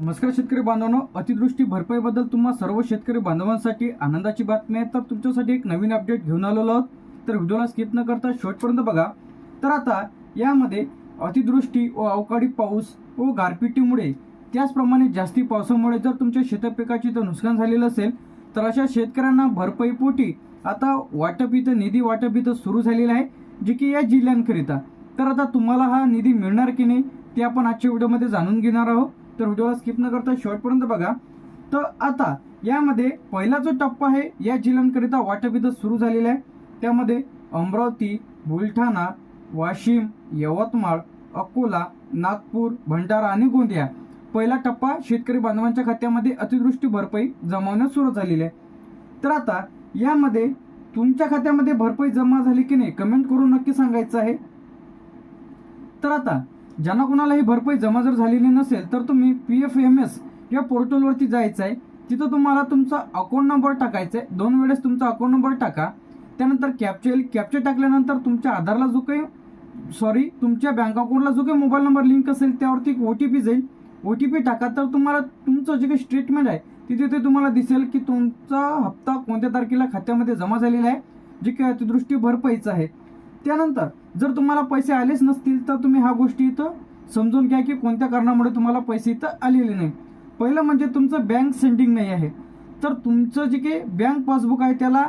नमस्कार शेतकरी बांधवांनो. अतिदृष्टी भरपाईबद्दल तुम्हा सर्व शेतकरी बांधवांसाठी आनंदाची बातमी आहे. तर तुमच्यासाठी एक नवीन अपडेट घेऊन आलेलो आहोत. तर व्हिडिओला स्किप न करता शेवटपर्यंत बघा. तर आता यामध्ये अतिदृष्टी व अवकाळी पाऊस व गारपिटीमुळे त्याचप्रमाणे जास्ती पावसामुळे जर तुमच्या शेतपिकाची तर नुकसान झालेलं असेल तर अशा शेतकऱ्यांना भरपाईपोटी आता वाटप इथं निधी वाटप इथं सुरू झालेलं आहे जे की या जिल्ह्यांकरिता. तर आता तुम्हाला हा निधी मिळणार की नाही ते आपण आजच्या व्हिडिओमध्ये जाणून घेणार आहोत. तर व्हिडिओला स्किप न करता शेवटपर्यंत बघा. तर आता यामध्ये पहिला जो टप्पा आहे या जिल्ह्यांकरिता वाटप इथं सुरू झालेला आहे. त्यामध्ये अमरावती बुलढाणा वाशिम यवतमाळ अकोला नागपूर भंडारा आणि गोंदिया. पहिला टप्पा शेतकरी बांधवांच्या खात्यामध्ये अतिवृष्टी भरपाई जमावण्यास सुरू झालेली आहे. तर आता यामध्ये तुमच्या खात्यामध्ये भरपाई जमा झाली की नाही कमेंट करून नक्की सांगायचं आहे. तर आता ज्यांना कुणालाही भरपाई जमा जर झालेली नसेल तर तुम्ही पी एफ एम एस या पोर्टलवरती जायचं आहे तिथं तुम्हाला तुमचा अकाउंट नंबर टाकायचा आहे दोन वेळेस तुमचा अकाउंट नंबर टाका. त्यानंतर कॅप्चे येईल कॅप्चे टाकल्यानंतर तुमच्या आधारला जो काही सॉरी तुमच्या बँक अकाउंटला जो काही मोबाईल नंबर लिंक असेल त्यावरती एक ओ टी पी जाईल. ओ टी पी टाका तर तुम्हाला तुमचं जे काही स्टेटमेंट आहे तिथे ते तुम्हाला दिसेल की तुमचा हप्ता कोणत्या तारखेला खात्यामध्ये जमा झालेला आहे जे काही अतिदृष्टी भरपाईचं आहे. त्यानंतर जर तुम्हाला पैसे आलेच नसतील तर तुम्ही ह्या गोष्टी इथं समजून घ्या की कोणत्या कारणामुळे तुम्हाला पैसे इथं आलेले नाही. पहिलं म्हणजे तुमचं बँक सेंडिंग नाही आहे. तर तुमचं जे काही बँक पासबुक आहे त्याला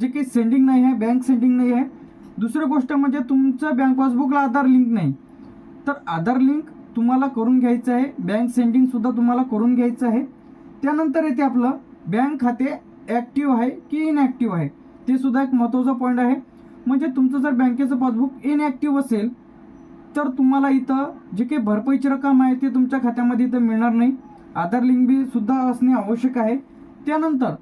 जे काही सेंडिंग नाही आहे बँक सेंडिंग नाही आहे. दुसरी गोष्ट म्हणजे तुमचं बँक पासबुकला आधार लिंक नाही. तर आधार लिंक तुम्हाला करून घ्यायचं आहे. बँक सेंडिंगसुद्धा तुम्हाला करून घ्यायचं आहे. त्यानंतर येते आपलं बँक खाते ॲक्टिव्ह आहे की इनॲक्टिव्ह आहे. ते सुद्धा एक महत्त्वाचा पॉईंट आहे. म्हणजे तुमचं जर बँकेचं पासबुक इनॲक्टिव्ह असेल तर तुम्हाला इथं जे काही भरपाईची रक्कम आहे ते तुमच्या खात्यामध्ये इथं मिळणार नाही. आधार लिंक बी सुद्धा असणे आवश्यक आहे. त्यानंतर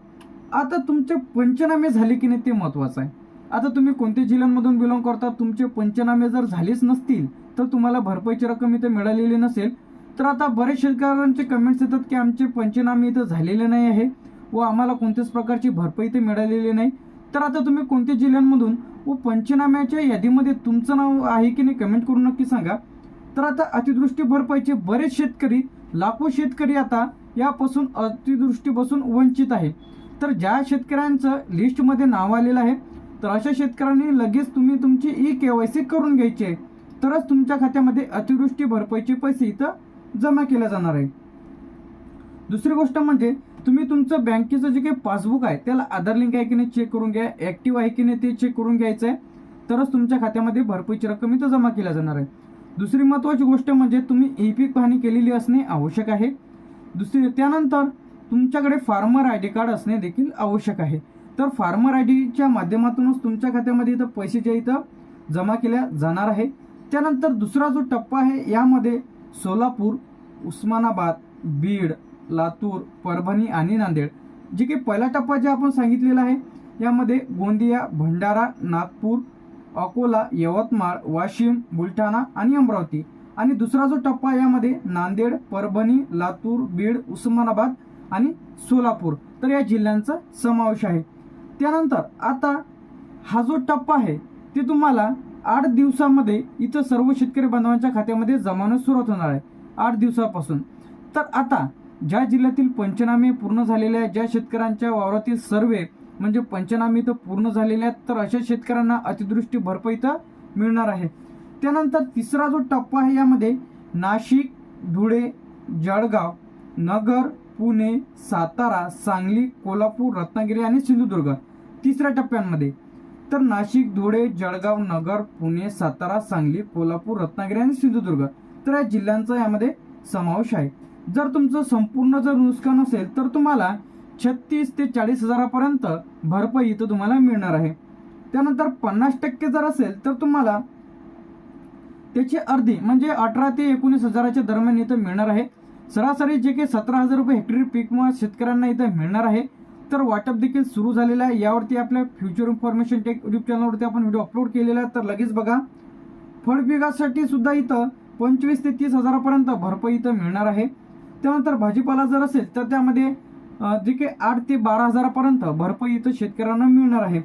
आता तुमचे पंचनामे झाले की नाही ते महत्त्वाचं आहे. आता तुम्ही कोणत्या जिल्ह्यांमधून बिलॉंग करता तुमचे पंचनामे जर झालेच नसतील तर तुम्हाला भरपाईची रक्कम इथे मिळालेली नसेल तर आता बरेच शेतकऱ्यांचे कमेंट्स येतात की आमचे पंचनामे इथं झालेले नाही आहे व आम्हाला कोणत्याच प्रकारची भरपाई इथे मिळालेली नाही. तर आता तुम्ही कोणत्या जिल्ह्यांमधून व पंचनाम्याच्या यादीमध्ये तुमचं नाव आहे की नाही कमेंट करून नक्की सांगा. तर आता अतिवृष्टी भरपाईचे बरेच शेतकरी लाखो शेतकरी आता यापासून अतिवृष्टीपासून वंचित आहे. तर ज्या शेतकऱ्यांचं लिस्टमध्ये नाव आलेलं आहे तर अशा शेतकऱ्यांनी लगेच तुम्ही तुमची ई के वाय सी करून घ्यायची. आहे तरच तुमच्या खात्यामध्ये अतिवृष्टी भरपाईचे पैसे इथं जमा केले जाणार आहे. दुसरी गोष्ट म्हणजे तुम्ही तुमचं बँकेचं जे काही पासबुक आहे त्याला आधार लिंक आहे की नाही चेक करून घ्या ऍक्टिव्ह आहे की नाही ते चेक करून घ्यायचं आहे तरच तुमच्या खात्यामध्ये भरपाईची रक्कम इथं जमा केल्या जाणार आहे. दुसरी महत्त्वाची गोष्ट म्हणजे तुम्ही ई पीक पाहणी केलेली असणे आवश्यक आहे. दुसरी त्यानंतर तुमच्याकडे फार्मर आय डी कार्ड असणे देखील आवश्यक आहे. तर फार्मर आय डीच्या माध्यमातूनच तुमच्या खात्यामध्ये इथं पैसे जे इथं जमा केल्या जाणार आहे. त्यानंतर दुसरा जो टप्पा आहे यामध्ये सोलापूर उस्मानाबाद बीड लातूर परभणी आणि नांदेड जे की पहिला टप्पा जे आपण सांगितलेला आहे यामध्ये गोंदिया भंडारा नागपूर अकोला यवतमाळ वाशिम बुलढाणा आणि अमरावती. आणि दुसरा जो टप्पा यामध्ये नांदेड परभणी लातूर बीड उस्मानाबाद आणि सोलापूर. तर या जिल्ह्यांचा समावेश आहे. त्यानंतर आता हा जो टप्पा आहे ते तुम्हाला आठ दिवसामध्ये इथं सर्व शेतकरी बांधवांच्या खात्यामध्ये जमावण्यास सुरुवात होणार आहे. आठ दिवसापासून. तर आता ज्या जिल्ह्यातील पंचनामे पूर्ण झालेले आहेत ज्या शेतकऱ्यांच्या वावरातील सर्वे म्हणजे पंचनामे तर पूर्ण झालेले आहेत तर अशा शेतकऱ्यांना अतिदृष्टी भरपाई तर मिळणार आहे. त्यानंतर तिसरा जो टप्पा आहे यामध्ये नाशिक धुळे जळगाव नगर पुणे सातारा सांगली कोल्हापूर रत्नागिरी आणि सिंधुदुर्ग तिसऱ्या टप्प्यांमध्ये. तर नाशिक धुळे जळगाव नगर पुणे सातारा सांगली कोल्हापूर रत्नागिरी आणि सिंधुदुर्ग तर या जिल्ह्यांचा यामध्ये समावेश आहे. जर तुमचं संपूर्ण जर नुकसान असेल तर तुम्हाला छत्तीस ते चाळीस हजारापर्यंत भरपाई इथं तुम्हाला मिळणार आहे. त्यानंतर पन्नास टक्के जर असेल तर तुम्हाला त्याची अर्धी म्हणजे अठरा ते एकोणीस हजाराच्या दरम्यान इथं मिळणार आहे. सरासरी जे काही सतरा हजार रुपये हेक्टरी पीक विमा शेतकऱ्यांना इथं मिळणार आहे. तर वाटप देखील सुरू झालेलं आहे. यावरती आपल्या फ्युचर इन्फॉर्मेशन टेक यूट्यूब चॅनलवरती आपण व्हिडिओ अपलोड केलेला आहे. तर लगेच बघा. फळपिकासाठी सुद्धा इथं पंचवीस ते तीस हजारापर्यंत भरपाई इथं मिळणार आहे. त्यानंतर भाजीपाला जर असेल तर त्यामध्ये जे काही आठ ते बारा हजारापर्यंत भरपाई इथं शेतकऱ्यांना मिळणार आहे.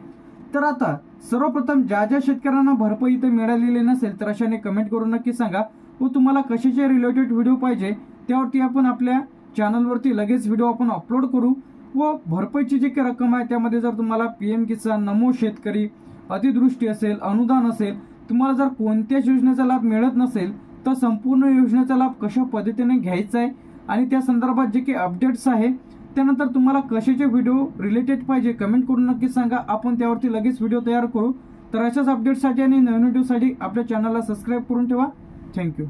तर आता सर्वप्रथम ज्या ज्या शेतकऱ्यांना भरपाई इथं मिळालेली नसेल तर अशाने कमेंट करून नक्की सांगा. व तुम्हाला कशाचे रिलेटेड व्हिडिओ पाहिजे त्यावरती आपण आपल्या चॅनलवरती लगेच व्हिडिओ आपण अपलोड करू. व भरपाईची जी काही रक्कम आहे त्यामध्ये जर तुम्हाला पी एम किसान नमो शेतकरी अतिदृष्टी असेल अनुदान असेल तुम्हाला जर कोणत्याच योजनेचा लाभ मिळत नसेल तर संपूर्ण योजनेचा लाभ कशा पद्धतीने घ्यायचा आहे आणि त्या संदर्भात जे काही अपडेट्स आहे त्यानंतर तुम्हाला कशाचे व्हिडिओ रिलेटेड पाहिजे कमेंट करून नक्की सांगा. आपण त्यावरती लगेच व्हिडिओ तयार करू. तर अशाच अपडेटसाठी आणि नवीन व्हिडिओसाठी आपल्या चॅनलला सबस्क्राईब करून ठेवा. थँक्यू